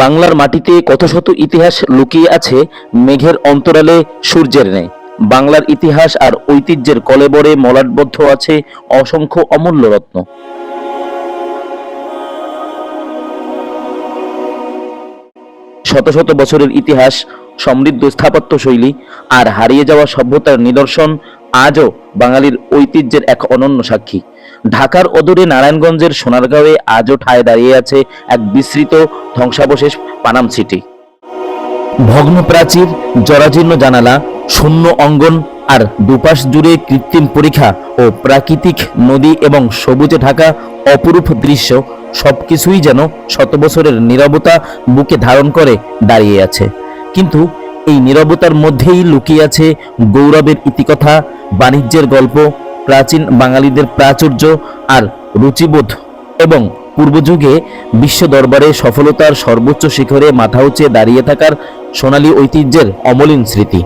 বাংলার মাটিতে কত শত ইতিহাস লুকিয়ে আছে, মেঘের অন্তরালে সূর্যের ন্যায়। বাংলার ইতিহাস আর ঐতিহ্যের কলেবরে মলাটবদ্ধ আছে অসংখ্য অমূল্য রত্ন। শত শত বছরের ইতিহাস, সমৃদ্ধ স্থাপত্য শৈলী আর হারিয়ে যাওয়া সভ্যতার নিদর্শন আজও বাঙালির ঐতিহ্যের এক অনন্য সাক্ষী। ঢাকার অদূরে নারায়ণগঞ্জের সোনারগাঁওয়ে আজও ঠায় দাঁড়িয়ে আছে এক বিস্তৃত ধ্বংসাবশেষ পানাম সিটি। ভগ্ন প্রাচীর জরাজীর্ণ জানালা, শূন্য অঙ্গন আর দুপাশ জুড়ে কৃত্রিম পরীক্ষা ও প্রাকৃতিক নদী এবং সবুজে ঢাকা অপরূপ দৃশ্য সবকিছুই যেন শত বছরের নীরবতা বুকে ধারণ করে দাঁড়িয়ে আছে। কিন্তু এই নীরবতার মধ্যেই লুকিয়ে আছে গৌরবের ইতিকথা, বাণিজ্যের গল্প, প্রাচীন বাঙালিদের প্রাচুর্য আর রুচিবোধ এবং পূর্বযুগে বিশ্ব দরবারে সফলতার সর্বোচ্চ শিখরে মাথা উঁচিয়ে দাঁড়িয়ে থাকার সোনালী ঐতিহ্যের অমলিন স্মৃতি।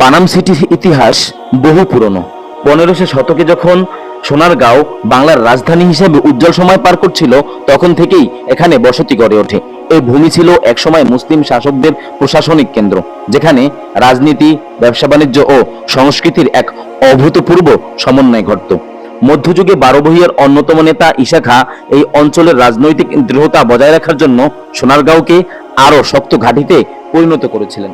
পানাম সিটির ইতিহাস বহু পুরনো। পনেরোশো শতকে যখন সোনারগাঁও বাংলার রাজধানী হিসেবে উজ্জ্বল সময় পার করছিল, তখন থেকেই এখানে বসতি গড়ে ওঠে। এই ভূমি ছিল একসময় মুসলিম শাসকদের প্রশাসনিক কেন্দ্র, যেখানে রাজনীতি, ব্যবসা বাণিজ্য ও সংস্কৃতির এক অভূতপূর্ব সমন্বয় ঘটত। মধ্যযুগে বারোবহিয়ার অন্যতম নেতা ঈশা খাঁ এই অঞ্চলের রাজনৈতিক দৃঢ়তা বজায় রাখার জন্য সোনারগাঁওকে আরও শক্ত ঘাঁটিতে পরিণত করেছিলেন।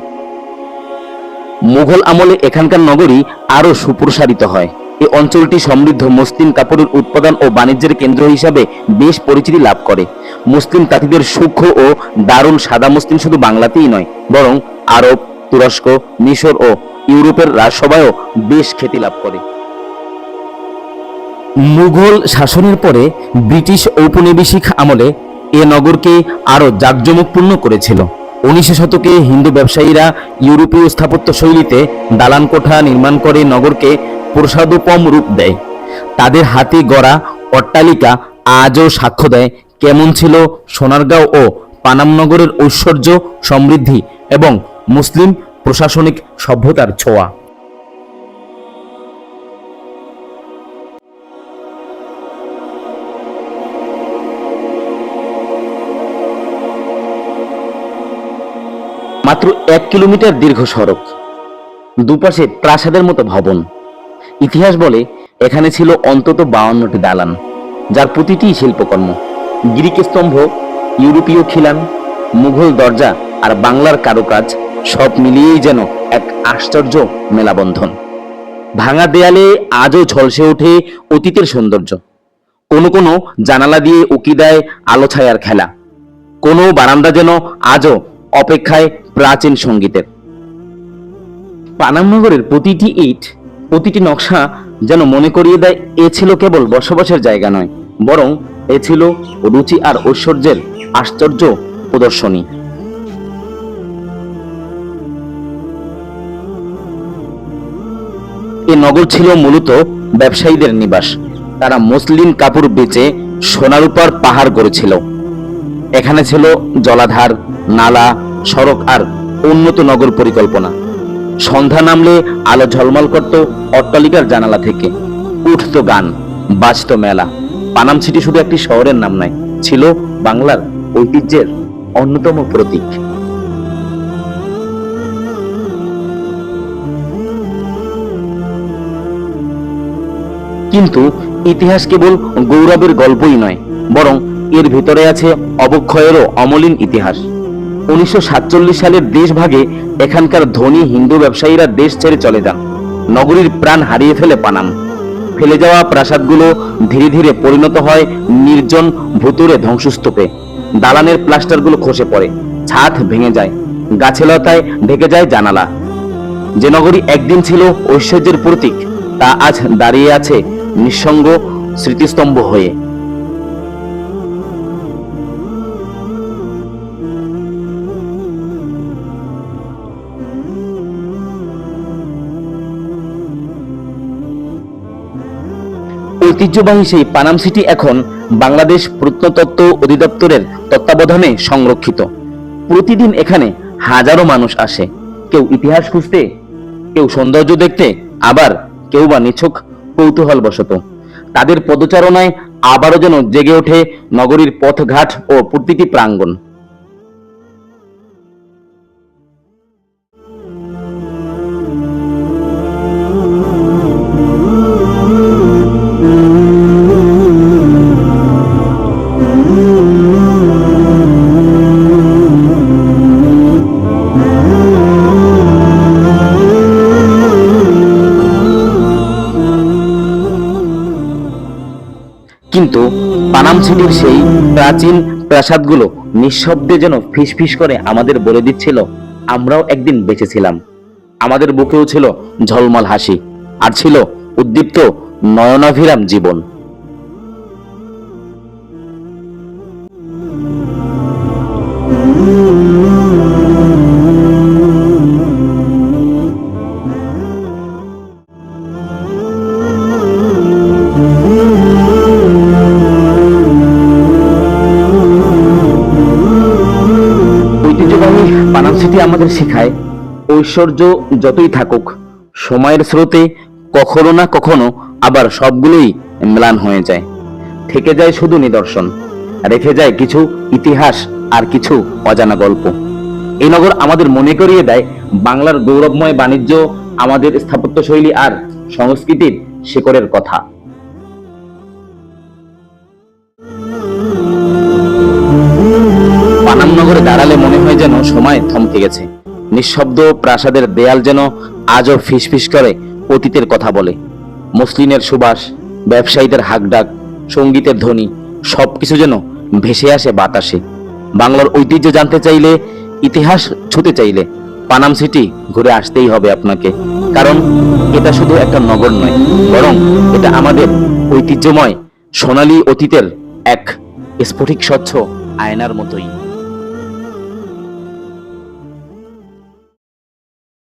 মুঘল আমলে এখানকার নগরী আরও সুপ্রসারিত হয়। এই অঞ্চলটি সমৃদ্ধ মুসলিম কাপড়ের উৎপাদন ও বাণিজ্যের কেন্দ্র হিসাবে বেশ পরিচিতি লাভ করে। মুসলিম তাঁতিদের সূক্ষ্ম ও দারুণ সাদা মুসলিম শুধু বাংলাতেই নয়, বরং আরব, তুরস্ক, মিশর ও ইউরোপের রাজসভায়ও বেশ খ্যাতি লাভ করে। মুঘল শাসনের পরে ব্রিটিশ ঔপনিবেশিক আমলে এ নগরকে আরও জাঁকজমকপূর্ণ করেছিল। উনিশশো শতকে হিন্দু ব্যবসায়ীরা ইউরোপীয় স্থাপত্য শৈলীতে দালান কোঠা নির্মাণ করে নগরকে প্রসাদোপম রূপ দেয়। তাদের হাতে গড়া অট্টালিকা আজও সাক্ষ্য দেয় কেমন ছিল সোনারগাঁও ও পানাম নগরের ঐশ্বর্য, সমৃদ্ধি এবং মুসলিম প্রশাসনিক সভ্যতার ছোঁয়া। মাত্র এক কিলোমিটার দীর্ঘ সড়ক, দুপাশে প্রাসাদের মতো ভবন। ইতিহাস বলে, এখানে ছিল অন্তত বাউন্নটি দালান। যার প্রতিটি শিল্পকর্ম গ্রিক স্তম্ভ ইউরোপীয় খিলান, মুঘল দরজা আর বাংলার কারুকাজ সব মিলিয়েই যেন এক আশ্চর্য মেলাবন্ধন। ভাঙা দেয়ালে আজও ঝলসে ওঠে অতীতের সৌন্দর্য। কোনো কোনো জানালা দিয়ে উকি দেয় আলো ছায়ার খেলা। কোনো বারান্দা যেন আজও অপেক্ষায় প্রাচীন সঙ্গীতের। পানাম নগরের প্রতিটি ইট প্রতিটি নকশা যেন মনে করিয়ে দেয়, এ ছিল কেবল বসবাসের জায়গা নয়, বরং এ ছিল রুচি আর ঐশ্বর্যের আশ্চর্য প্রদর্শনী। এ নগর ছিল মূলত ব্যবসায়ীদের নিবাস। তারা মুসলিম কাপড় বেচে সোনারূপার পাহাড় গড়েছিল। এখানে ছিল জলাধার, নালা, সড়ক আর উন্নত নগর পরিকল্পনা। সন্ধ্যা নামলে আলো ঝলমল করত অট্টালিকার জানালা থেকে। উঠত গান, বাজত মেলা। পানাম সিটি শুধু একটি শহরের নাম নয়, ছিল বাংলার ঐতিহ্যের অন্যতম প্রতীক। কিন্তু ইতিহাস কেবল গৌরবের গল্পই নয়, বরং এর ভিতরে আছে অবক্ষয়েরও অমলিন ইতিহাস। উনিশশো সালের দেশভাগে এখানকার ধনী হিন্দু ব্যবসায়ীরা দেশ ছেড়ে চলে যান। নগরীর প্রাণ হারিয়ে ফেলে পানাম ফেলে যাওয়া প্রাসাদগুলো ধীরে ধীরে পরিণত হয় নির্জন ভুতুরে ধ্বংসস্তূপে। দালানের প্লাস্টারগুলো খসে পড়ে, ছাদ ভেঙে যায় গাছে লতায় ঢেকে যায় জানালা। যে নগরী একদিন ছিল ঐশ্বর্যের প্রতীক, তা আজ দাঁড়িয়ে আছে নিঃসঙ্গ স্মৃতিস্তম্ভ হয়ে। ঐতিহ্যবাহী সেই পানাম সিটি এখন বাংলাদেশ প্রত্নতত্ত্ব অধিদপ্তরের তত্ত্বাবধানে সংরক্ষিত। প্রতিদিন এখানে হাজারো মানুষ আসে। কেউ ইতিহাস খুঁজতে, কেউ সৌন্দর্য দেখতে, আবার কেউ বা নিছক কৌতূহল বশত তাদের পদচারণায় আবারও যেন জেগে ওঠে নগরীর পথঘাট ও প্রতিটি প্রাঙ্গণ। কিন্তু পানাম সিটির সেই প্রাচীন প্রাসাদগুলো নিঃশব্দে যেন ফিসফিস করে আমাদের বলে দিচ্ছিল, আমরাও একদিন বেঁচেছিলাম আমাদের বুকেও ছিল ঝলমল হাসি, আর ছিল উদ্দীপ্ত নয়নাভিরাম জীবন। পানাম আমাদের শেখায়, ঐশ্বর্য যতই থাকুক, সময়ের স্রোতে কখনো না কখনো আবার সবগুলোই ম্লান হয়ে যায়। থেকে যায় শুধু নিদর্শন, রেখে যায় কিছু ইতিহাস আর কিছু অজানা গল্প। এই নগর আমাদের মনে করিয়ে দেয়, বাংলার গৌরবময় বাণিজ্য, আমাদের স্থাপত্যশৈলী আর সংস্কৃতির শেকড়ের কথা। থমকে গেছে। নিঃশব্দ প্রাসাদের দেয়াল যেন আজও ফিসফিস করে, অতীতের কথা বলে। মসলিনের সুবাস, ব্যবসায়ীদের হাকডাক, সঙ্গীতের ধ্বনি, সবকিছু যেন ভেসে আসে বাতাসে। বাংলার ঐতিহ্য জানতে চাইলে, ইতিহাস ছুতে চাইলে, পানাম সিটি ঘুরে আসতেই হবে আপনাকে। কারণ এটা শুধু একটা নগর নয়, বরং এটা আমাদের ঐতিহ্যময় সোনালী অতীতের এক স্ফটিক স্বচ্ছ আয়নার মতোই।